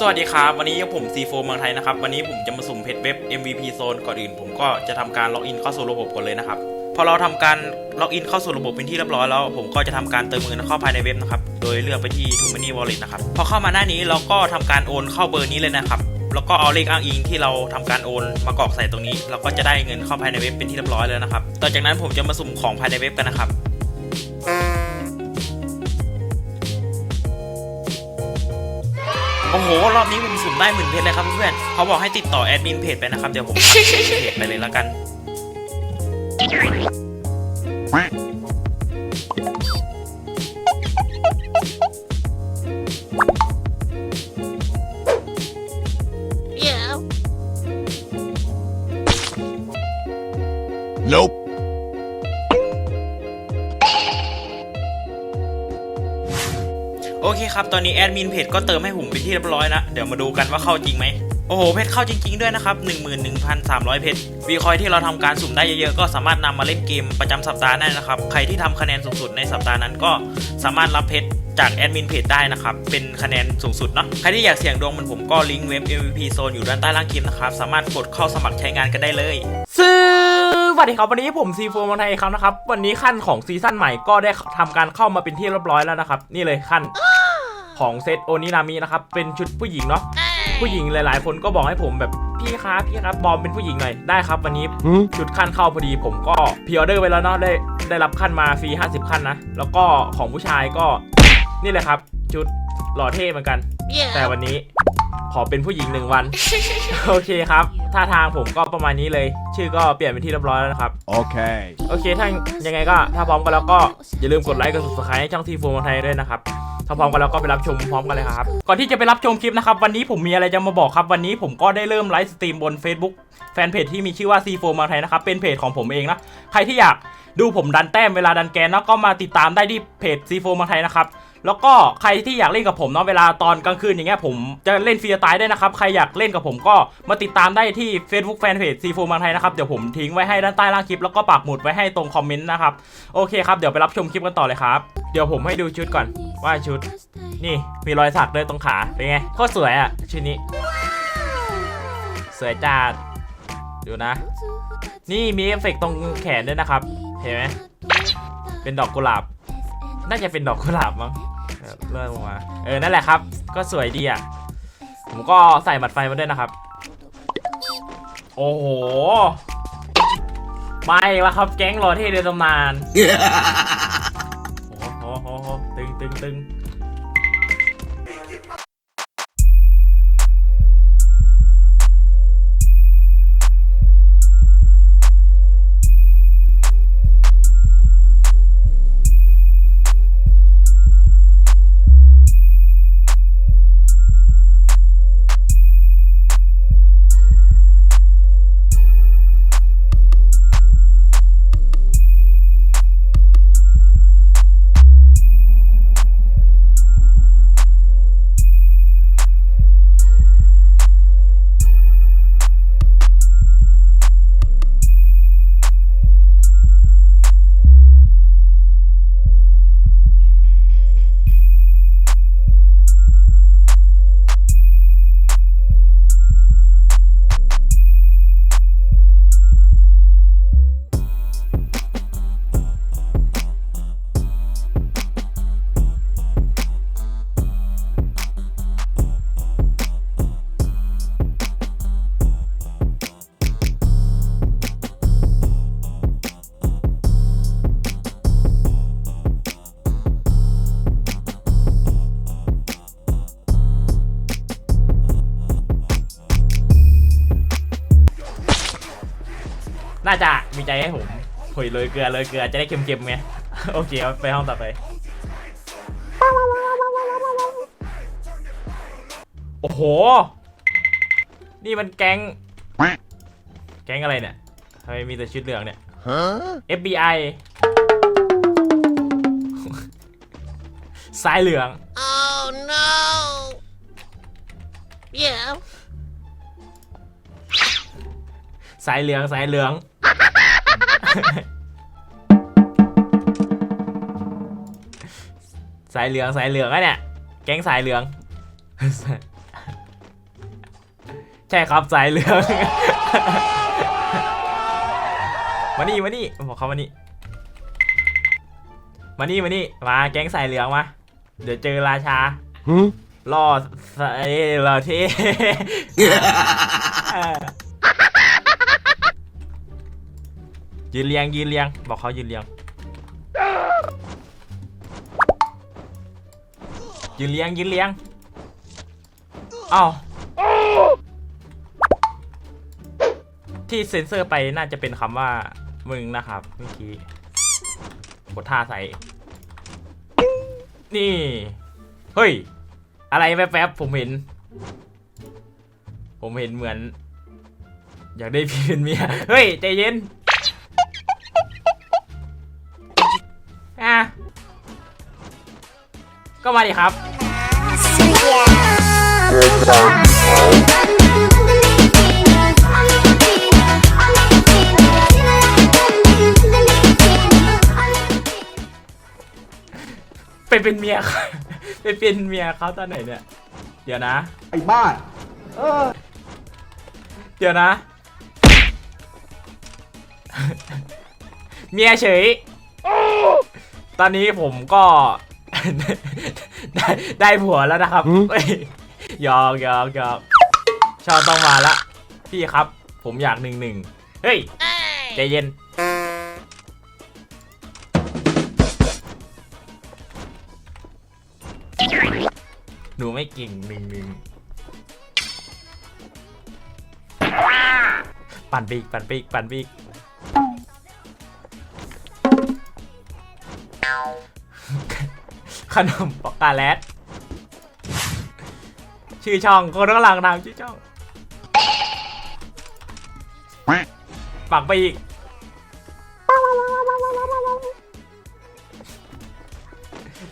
สวัสดีครับ วันนี้ผม C4 เมืองไทยนะครับ วันนี้ผมจะมาสุ่มเพจเว็บ MVP Zone ก่อนอื่น ผมก็จะทำการล็อกอินเข้าสู่ระบบก่อนเลยนะครับ พอเราทำการล็อกอินเข้าสู่ระบบเป็นที่เรียบร้อยแล้ว ผมก็จะทำการเติมเงินเข้าภายในเว็บนะครับ โดยเลือกไปที่ t o m o n e y Wallet นะครับ พอเข้ามาหน้านี้เราก็ทำการโอนเข้าเบอร์นี้เลยนะครับ แล้วก็เอาเลขอ้างอิงที่เราทำการโอนมากรอกใส่ตรงนี้ เราก็จะได้เงินเข้าภายในเว็บเป็นที่เรียบร้อยแล้วนะครับ ต่อจากนั้นผมจะมาสุ่มของภายในเว็บกันนะครับ โอ้โห รอบนี้ผมสุ่มได้หมื่นเพชรเลยครับเพื่อนๆเขาบอกให้ติดต่อแอดมินเพจไปนะครับ เดี๋ยวผมเพจไปเลยแล้วกัน ครับ ตอนนี้แอดมินเพจก็เติมให้ผมเป็นที่เรียบร้อยนะเดี๋ยวมาดูกันว่าเข้าจริงไหม โอ้โห เพชรเข้าจริง ๆ ด้วยนะครับ 11,300 เพชรวีคอยที่เราทำการสุ่มได้เยอะๆ ก็สามารถนำมาเล่นเกมประจำสัปดาห์ได้นะครับ ใครที่ทำคะแนนสูงสุดในสัปดาห์นั้นก็สามารถรับเพชรจากแอดมินเพจได้นะครับ เป็นคะแนนสูงสุดเนาะ ใครที่อยากเสี่ยงดวงเหมือนผมก็ลิงก์เว็บ MVP Zone อยู่ด้านใต้ล่างคลิปนะครับ สามารถกดเข้าสมัครใช้งานกันได้เลยสวัสดีครับวันนี้ผมซีโฟมไทยครับนะครับ วันนี้ขั้นของซีซั่นใหม่ก็ได้ทำการเข้ามาเป็นที่เรียบร้อยแล้วนะครับ นี่เลยขั้น ของเซตโอนินามินะครับ เป็นชุดผู้หญิงเนาะผู้หญิงหลายๆ คนก็บอกให้ผมแบบพี่ครับพี่ครับบอมเป็นผู้หญิงหน่อยได้ครับ วันนี้ชุดขั้นเข้าพอดีผมก็พ r ออเดอร์ไว้แล้วเนาะได้ได้รับขั้นมาฟรี50 ขั้นนะ แล้วก็ของผู้ชายก็นี่เลยครับ ชุดหล่อเท่เหมือนกัน แต่ Yeah. วันนี้ขอเป็นผู้หญิงหนึ่งวัน โอเคครับท่าทางผมก็ประมาณนี้เลย ชื่อก็เปลี่ยนเป็นที่เรียบร้อยแล้วนะครับ Okay. โอเคถ้ายังไงก็ถ้าพร้อมกันแล้วก็อย่าลืมกดไลค์กด subscribe ให้ช่องทีโฟมไทยด้วยนะครับ ถ้าพร้อมกันแล้วก็ไปรับชมพร้อมกันเลยครับ ก่อนที่จะไปรับชมคลิปนะครับ วันนี้ผมมีอะไรจะมาบอกครับ วันนี้ผมก็ได้เริ่มไลฟ์สตรีมบน Facebook แฟนเพจที่มีชื่อว่า C4 มืองไทยนะครับ เป็นเพจของผมเองนะ ใครที่อยากดูผมดันแต้มเวลาดันแกนเนาะก็มาติดตามได้ที่เพจ C4 มืองไทยนะครับ แล้วก็ใครที่อยากเล่นกับผมเนาะเวลาตอนกลางคืนอย่างเงี้ยผมจะเล่นฟรีสไตล์ได้นะครับ ใครอยากเล่นกับผมก็มาติดตามได้ที่ Facebook Fanpage C4 เมืองไทยนะครับ เดี๋ยวผมทิ้งไว้ให้ด้านใต้ล่างคลิปแล้วก็ปักหมุดไว้ให้ตรงคอมเมนต์นะครับ โอเคครับ เดี๋ยวไปรับชมคลิปกันต่อเลยครับ เดี๋ยวผมให้ดูชุดก่อนว่าชุด นี่มีรอยสักด้วยตรงขาเป็นไงโคตรสวยอะชุดนี้ สวยจัดดูนะ นี่มีเอฟเฟกต์ตรงแขนด้วยนะครับ เห็นไหมเป็นดอกกุหลาบ น่าจะเป็นดอกกุหลาบมั้งเลื่อนลงมาเออนั่นแหละครับ ก็สวยดีอะผมก็ใส่หมัดไฟมาด้วยนะครับ โอ้โหมาอีกแล้วครับ แก๊งรอเท่ในตำนาน หตึ ใจให้ผมหอยเลยเกลือเลยเกลือจะได้เค็มๆไงโอเคครับไปห้องต่อไป โอ้โห นี่มันแก๊ง แก๊งอะไรเนี่ยทำไมมีแต่ชุดเหลืองเนี่ย Huh? FBI สายเหลือง Oh no. Yeah. สายเหลืองสายเหลือง สายเหลืองสายเหลืองอะเนี่ย แก๊งสายเหลือง ใช่ครับสายเหลือง มานี่มานี่บอกเขามานี่ มานี่มานี่มาแก๊งสายเหลืองมา เดี๋ยวเจอราชา Huh? ล่อสายล่อเท่ ยืนเรียงยืนเรียง บอกเขายืนเรียง ยืนเรียงยืนเรียงเอ้าที่เซ็นเซอร์ไปน่าจะเป็นคำว่ามึงนะครับเมื่อกี้กดท่าใส่ นี่ เฮ้ย อะไรแป๊บๆผมเห็น ผมเห็นเหมือน อยากได้พี่เป็นเมีย เฮ้ย ใจเย็น ก็มาดิครับ ไปเป็นเมียเขาไปเป็นเมียเขาตอนไหนเนี่ย เดี๋ยวนะ ไอ้บ้าเดี๋ยวนะ เมียเฉย ตอนนี้ผมก็ ได้ได้ผัวแล้วนะครับหืมเอ้ยหยอกหยอกหยอกชอบต้องมาละ พี่ครับ ผมอยากหนึ่งหนึ่งเฮ้ย Hey! ใจเย็น หนูไม่เก่งหนึ่งหนึ่งปั่นปีกปั่นปีกปั่นปีก ขนมปอกกาแลตชื่อช่องคนข้างหลังนามชื่อช่อง ปักไปอีก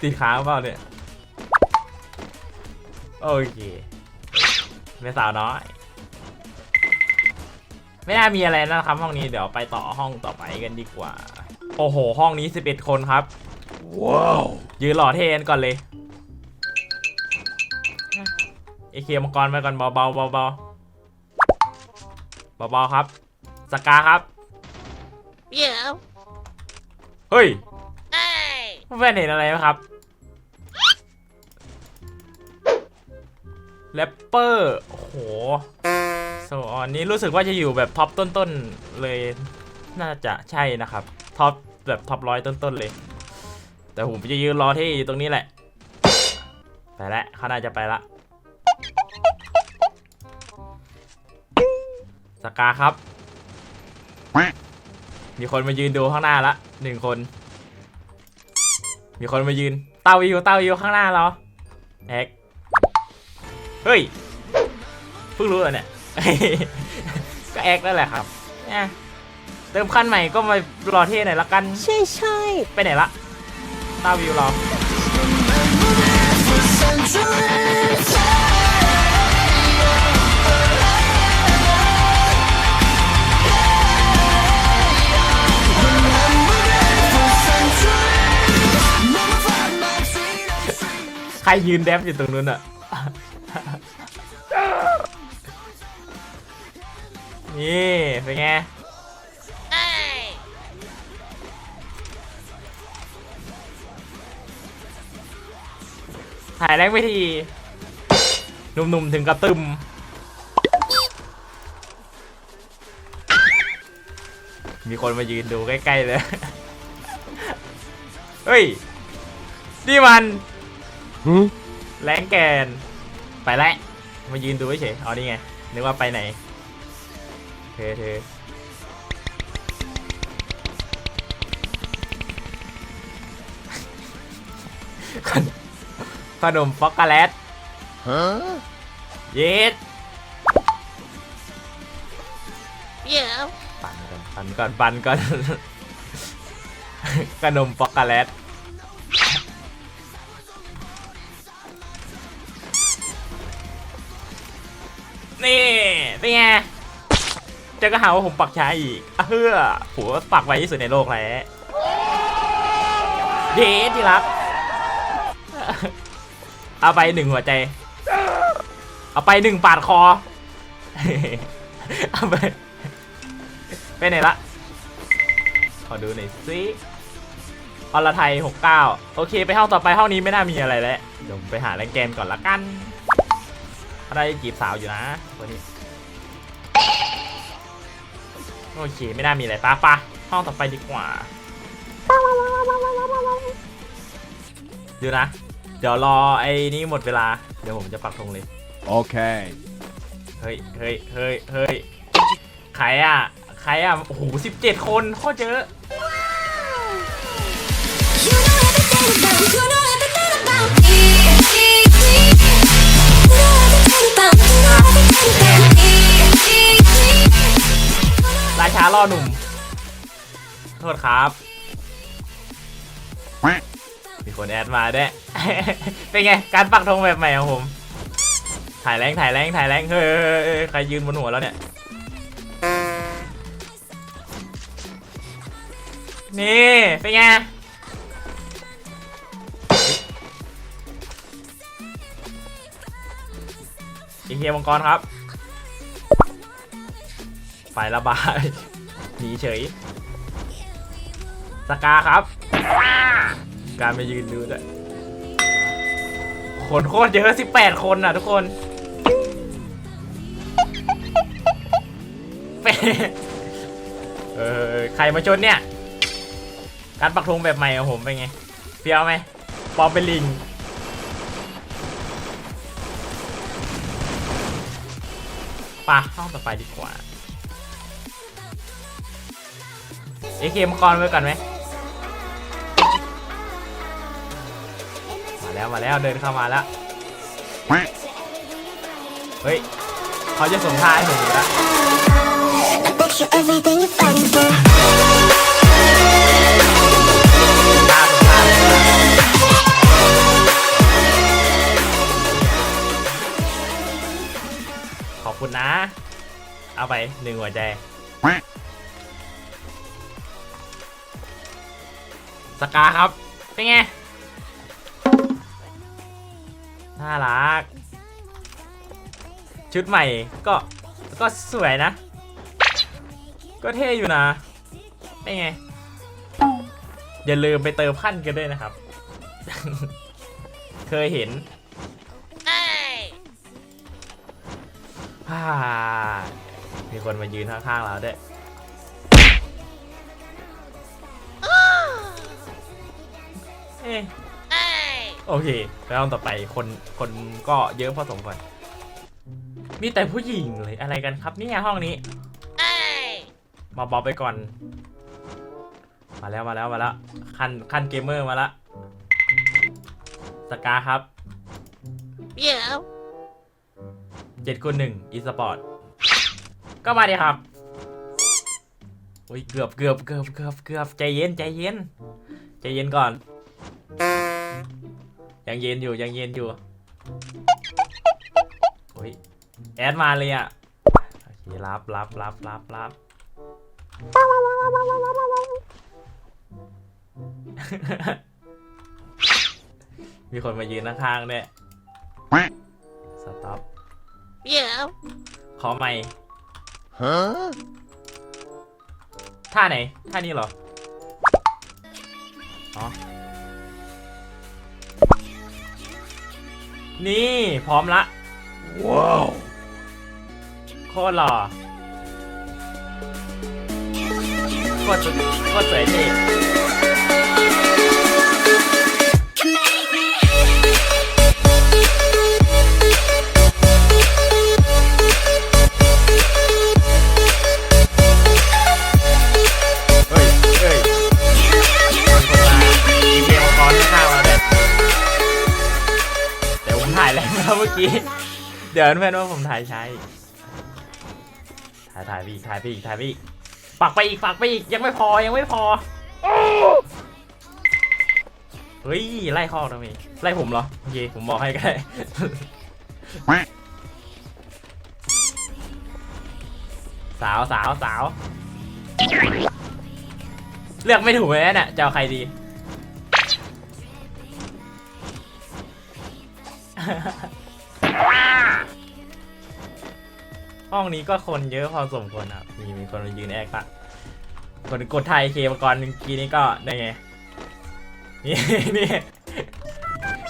ติดค้าเปล่าเนี่ย โอเคแม่สาวน้อย ไม่น่ามีอะไรนะครับห้องนี้เดี๋ยวไปต่อห้องต่อไปกันดีกว่า โอ้โห ห้องนี้ 11 คนครับ Wow. ยืนหล่อเทนก่อนเลยเอเคมังกรไปก่อนเบาๆเบาๆเบาๆเบาๆครับสกาครับ Yeah. เฮ้ย Hey! เพื่อนเห็นอะไรไหมครับแรปเปอร์โอ้โหโซออนนี้รู้สึกว่าจะอยู่แบบท็อปต้นๆเลย น่าจะใช่นะครับ ท็อปแบบท็อปร้อยต้นๆเลย แต่ผมจะยืนรอที่อยู่ตรงนี้แหละ ไปแล้วเขาน่าจะไปละ สกาครับ มีคนมายืนดูข้างหน้าละหนึ่งคน มีคนมายืน เต้าวิวเต้าวิวข้างหน้าเราแอกเฮ้ย เพิ่งรู้เหรอเนี่ย ก็แอกนั่นแหละครับเนี่ยเติมขั้นใหม่ก็มารอเท่หน่อยละกัน ใช่ใช่ไปไหนละเต้าวิวเราใครยืนแดฟอยู่ตรงนู้นอะนี่เป็นไง ถ่ายแรงไปทีหนุ่มๆถึงกระตึมมีคนมายืนดูใกล้ๆเลย เฮ้ย นี่มัน Huh? แรงแกน ไปแล้ว มายืนดูเฉยๆเอานี่ไง นึกว่าไปไหนเธอเธอ ขนมฟอกโกแลต Huh? เย็ด Yeah. ปั่นก่อนปั่นก่อนปั่นก่อนขนมฟอกโกแลตนี่เป็นไงเจะก็หาว่าผมปักช้าอีกอะเฮ้อผมว่าปักไว้ที่สุดในโลกแล้วเย้ที่รัก เอาไปหนึ่งหัวใจ เอาไปหนึ่งปาดคอ เอาไปไปไหนละ ขอดูหน่อยสิอรไทย 69 โอเค ไปห้องต่อไปห้องนี้ไม่น่ามีอะไรแล้วเดี๋ยวไปหาแรงแกนก่อนละกันอะไรจีบสาวอยู่นะคนนี้โอเค ไม่น่ามีอะไรปะปะห้องต่อไปดีกว่า เดี๋ยวนะ ดี๋ยวรอไอ้นี่หมดเวลา เดี๋ยวผมจะปักธงเลย Okay. เฮ้ยเฮ้ยเฮ้ยเฮ้ยใครอะใครอะ โอ้โหสิบเจ็ดคนโคตรเยอะ You know everything about me. You know everything about me. You know everything about me. ราชาล่อหนุ่ม โทษครับมี คนแอดมาด้วย เป็นไง การปักธงแบบใหม่ของผม ถ่ายแรงถ่ายแรงถ่ายแรงเฮ้ยใครยืนบนหัวแล้วเนี่ย นี่ เป็นไงอีเฮียมังกรครับ ไประบาย หนีเฉย สกาครับ การไปยืนดูด้วยคนโคตรเยอะ18คนน่ะทุกคนเออใครมาชนเนี่ย การปักธงแบบใหม่ของผมเป็นไงเฟี้ยวไหมปอมเป็นลิงปะห้องต่อไปดีกว่าเอเคมกรไว้ก่อนไหม แล้วมาแล้วเดินเข้ามาแล้ว เฮ้ยเขาจะส่งท้ายผมอยู่แล้ว I bet you everything you're fighting for. ท้าส่งท้ายขอบคุณนะ เอาไปหนึ่งหัวใจ สกาครับ เป็นไง น่ารัก ชุดใหม่ก็ก็สวยนะ ก็เท่อยู่นะเป็นไง อย่าลืมไปเติมขั้นกันด้วยนะครับ เคยเห็น Hey! ฮ่ามีคนมายืนข้างๆเราด้วยเอ๊ะ Hey! โอเคไปห้องต่อไปคนคนก็เยอะพอสมควรมีแต่ผู้หญิงเลยอะไรกันครับเนี่ยห้องนี้ Hey! มาบอกไปก่อน มาแล้วมาแล้วมาแล้วคันคันเกมเมอร์มาแล้วสกาครับ Yeah! เจ็ดคูณหนึ่งอีสปอร์ตก็มาดิครับอุ้ยเกือบเกือบเกือบเกือบเกือบใจเย็นใจเย็นใจเย็นก่อน ยังเย็นอยู่ยังเย็นอยู่โอ้ยแอดมาเลยอะโอเครับรับรับรับรับมีคนมายืนข้างๆด้วยสต็อป Yeah! ขอไม่ Huh? ท่าไหน ท่านี้เหรอ อ๋อ นี่พร้อมละ Wow. โคตรหล่อโคตรโคตรสวยดีเเมื่อกี้ เดี๋ยวเพื่อนว่าผมถ่ายใช้ถ่ายถ่ายไปอีกถ่ายไปอีกถ่ายไปอีกปักไปอีกปักไปอีกยังไม่พอยังไม่พอเฮ้ยไล่ข้อทำไมไล่ผมเหรอโอเคผมบอกให้ก็ได้สาวสาวสาวเลือกไม่ถูกเลยนะเนี่ยจะเอาใครดี ห้องนี้ก็คนเยอะพอสมควรครับมีมีคนมายืนแอคละคนกดไทยเคมาก่อนเมื่อกี้นี้ก็ได้ไงนี่นี่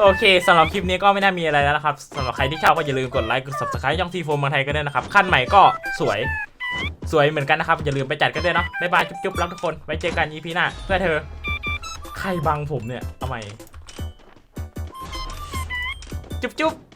โอเคสำหรับคลิปนี้ก็ไม่น่ามีอะไรแล้วนะครับสำหรับใครที่ชอบก็อย่าลืมกดไลค์กด subscribe ช่องทีโฟมเมืองไทยก็ได้วยนะครับ ขั้นใหม่ก็สวย สวยเหมือนกันนะครับ อย่าลืมไปจัดกันด้วยเนาะบ๊ายบาย จุ๊บๆรักทุกคน ไว้เจอกัน EP หน้า เพื่อเธอ ใครบังผมเนี่ยเอาใหม่จุ๊บๆ